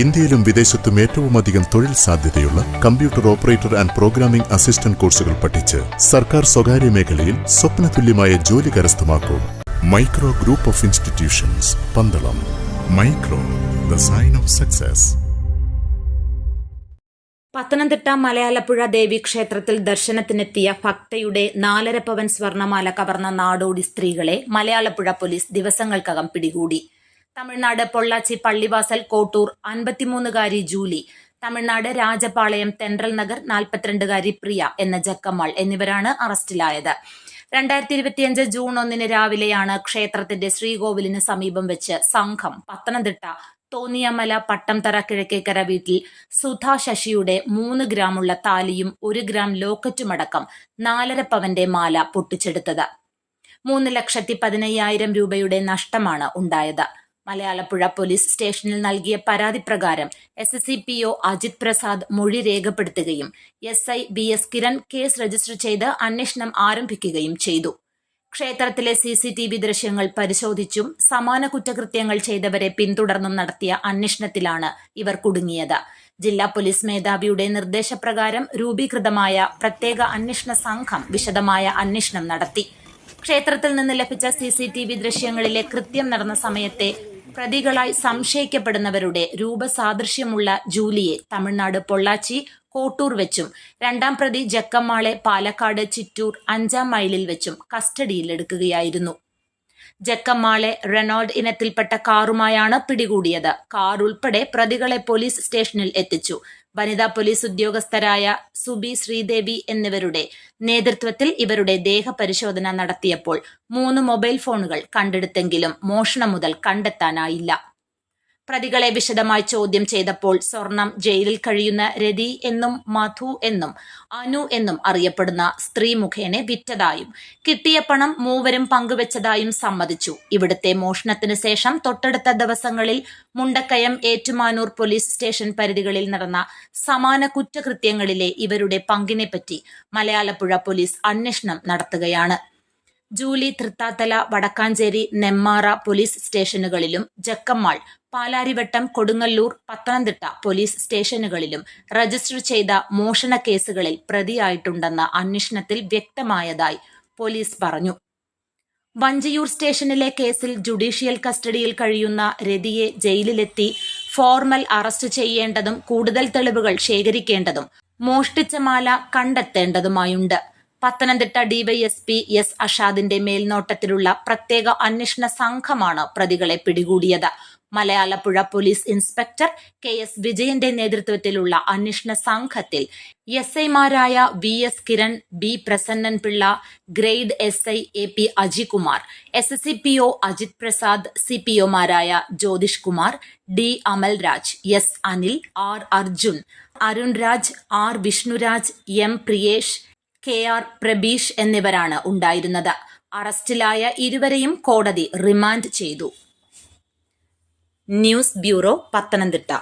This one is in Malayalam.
ഇന്ത്യയിലും വിദേശത്തും ഏറ്റവും അധികം തൊഴിൽ സാധ്യതയുള്ള computer operator and programming assistant കോഴ്സുകൾ പഠിച്ച് സർക്കാർ സ്വകാര്യ മേഖലയിൽ സ്വപ്നതുല്യമായ ജോലി കരസ്ഥമാക്കൂ. Micro group of institutions Pandalam. Micro the sign of success. Pathanamthitta Malayalappuzha Devi ക്ഷേത്രത്തിൽ ദർശനത്തിനെത്തിയ ഭക്തയുടെ നാലര പവൻ സ്വർണമാല കവർന്ന നാടോടി സ്ത്രീകളെ മലയാളപ്പുഴ പോലീസ് ദിവസങ്ങൾക്കകം പിടികൂടി. തമിഴ്നാട് പൊള്ളാച്ചി പള്ളിവാസൽ കോട്ടൂർ അൻപത്തിമൂന്നുകാരി ജൂലി തമിഴ്നാട് രാജപാളയം തെൻട്രൽ നഗർ നാൽപ്പത്തിരണ്ടുകാരി പ്രിയ എന്ന ജക്കമ്മാൾ എന്നിവരാണ് അറസ്റ്റിലായത്. രണ്ടായിരത്തി ഇരുപത്തിയഞ്ച് ജൂൺ ഒന്നിന് രാവിലെയാണ് ക്ഷേത്രത്തിന്റെ ശ്രീകോവിലിന് സമീപം വെച്ച് സംഘം പത്തനംതിട്ട തോന്നിയമല പട്ടംതറ കിഴക്കേക്കര വീട്ടിൽ സുധാ ശശിയുടെ മൂന്ന് ഗ്രാമുള്ള താലിയും ഒരു ഗ്രാം ലോക്കറ്റുമടക്കം നാലര പവന്റെ മാല പൊട്ടിച്ചെടുത്തത്. മൂന്ന് ലക്ഷത്തി പതിനയ്യായിരം രൂപയുടെ നഷ്ടമാണ് ഉണ്ടായത്. മലയാളപ്പുഴ പോലീസ് സ്റ്റേഷനിൽ നൽകിയ പരാതി പ്രകാരം S S C P O Ajith Prasad മൊഴി രേഖപ്പെടുത്തുകയും S I B S Kiran case register ചെയ്ത് അന്വേഷണം ആരംഭിക്കുകയും ചെയ്തു. ക്ഷേത്രത്തിലെ സി സി ടി വി ദൃശ്യങ്ങൾ പരിശോധിച്ചും സമാന കുറ്റകൃത്യങ്ങൾ ചെയ്തവരെ പിന്തുടർന്നും നടത്തിയ അന്വേഷണത്തിലാണ് ഇവർ കുടുങ്ങിയത്. ജില്ലാ പോലീസ് മേധാവിയുടെ നിർദ്ദേശപ്രകാരം രൂപീകൃതമായ പ്രത്യേക അന്വേഷണ സംഘം വിശദമായ അന്വേഷണം നടത്തി. ക്ഷേത്രത്തിൽ നിന്ന് ലഭിച്ച സി സി ടി വി ദൃശ്യങ്ങളിലെ കൃത്യം നടന്ന സമയത്തെ പ്രതികളായി സംശയിക്കപ്പെടുന്നവരുടെ രൂപസാദൃശ്യമുള്ള ജൂലിയെ തമിഴ്നാട് പൊള്ളാച്ചി കോട്ടൂർ വെച്ചും രണ്ടാം പ്രതി ജക്കമ്മാളെ പാലക്കാട് ചിറ്റൂർ അഞ്ചാം മൈലിൽ വെച്ചും കസ്റ്റഡിയിലെടുക്കുകയായിരുന്നു. ജക്കമ്മാളെ റെനോൾഡ് ഇനത്തിൽപ്പെട്ട കാറുമായാണ് പിടികൂടിയത്. കാർ ഉൾപ്പെടെ പ്രതികളെ പോലീസ് സ്റ്റേഷനിൽ എത്തിച്ചു. വനിതാ പോലീസ് ഉദ്യോഗസ്ഥരായ സുബി ശ്രീദേവി എന്നിവരുടെ നേതൃത്വത്തിൽ ഇവരുടെ ദേഹപരിശോധന നടത്തിയപ്പോൾ മൂന്ന് മൊബൈൽ ഫോണുകൾ കണ്ടെടുത്തെങ്കിലും മോഷണം മുതൽ കണ്ടെത്താനായില്ല. പ്രതികളെ വിശദമായി ചോദ്യം ചെയ്തപ്പോൾ സ്വർണം ജയിലിൽ കഴിയുന്ന രതി എന്നും മധു എന്നും അനു എന്നും അറിയപ്പെടുന്ന സ്ത്രീ മുഖേനെ വിറ്റതായും കിട്ടിയ പണം മൂവരും പങ്കുവച്ചതായും സമ്മതിച്ചു. ഇവിടുത്തെ മോഷണത്തിന് ശേഷം തൊട്ടടുത്ത ദിവസങ്ങളിൽ മുണ്ടക്കയം ഏറ്റുമാനൂർ പോലീസ് സ്റ്റേഷൻ പരിധികളിൽ നടന്ന സമാന കുറ്റകൃത്യങ്ങളിലെ ഇവരുടെ പങ്കിനെപ്പറ്റി മലയാളപ്പുഴ പോലീസ് അന്വേഷണം നടത്തുകയാണ്. ജൂലി തൃത്താത്തല വടക്കാഞ്ചേരി നെമ്മാറ പോലീസ് സ്റ്റേഷനുകളിലും ജക്കമ്മാൾ പാലാരിവട്ടം കൊടുങ്ങല്ലൂർ പത്തനംതിട്ട പോലീസ് സ്റ്റേഷനുകളിലും രജിസ്റ്റർ ചെയ്ത മോഷണ കേസുകളിൽ പ്രതിയായിട്ടുണ്ടെന്ന അന്വേഷണത്തിൽ വ്യക്തമായതായി പോലീസ് പറഞ്ഞു. വഞ്ചിയൂർ സ്റ്റേഷനിലെ കേസിൽ ജുഡീഷ്യൽ കസ്റ്റഡിയിൽ കഴിയുന്ന രതിയെ ജയിലിലെത്തി ഫോർമൽ അറസ്റ്റ് ചെയ്യേണ്ടതും കൂടുതൽ തെളിവുകൾ ശേഖരിക്കേണ്ടതും മോഷ്ടിച്ച മാല കണ്ടെത്തേണ്ടതുമായുണ്ട്. പത്തനംതിട്ട ഡിവൈഎസ്പി എസ് അഷാദിന്റെ മേൽനോട്ടത്തിലുള്ള പ്രത്യേക അന്വേഷണ സംഘമാണ് പ്രതികളെ പിടികൂടിയത്. Malayalappuzha police inspector K S വിജയന്റെ നേതൃത്വത്തിലുള്ള അന്വേഷണ സംഘത്തിൽ എസ് ഐമാരായ V S Kiran B Prasannan Pillai grade S I A P Ajikumar S S C P O Ajith Prasad C P ഒമാരായ Jyothish Kumar D Amalraj S Anil R Arjun Arun Raj R Vishnuraj M Priyesh K R Prabeesh എന്നിവരാണ് ഉണ്ടായിരുന്നത്. അറസ്റ്റിലായ ഇരുവരെയും കോടതി റിമാൻഡ് ചെയ്തു. News bureau Pathanamthitta.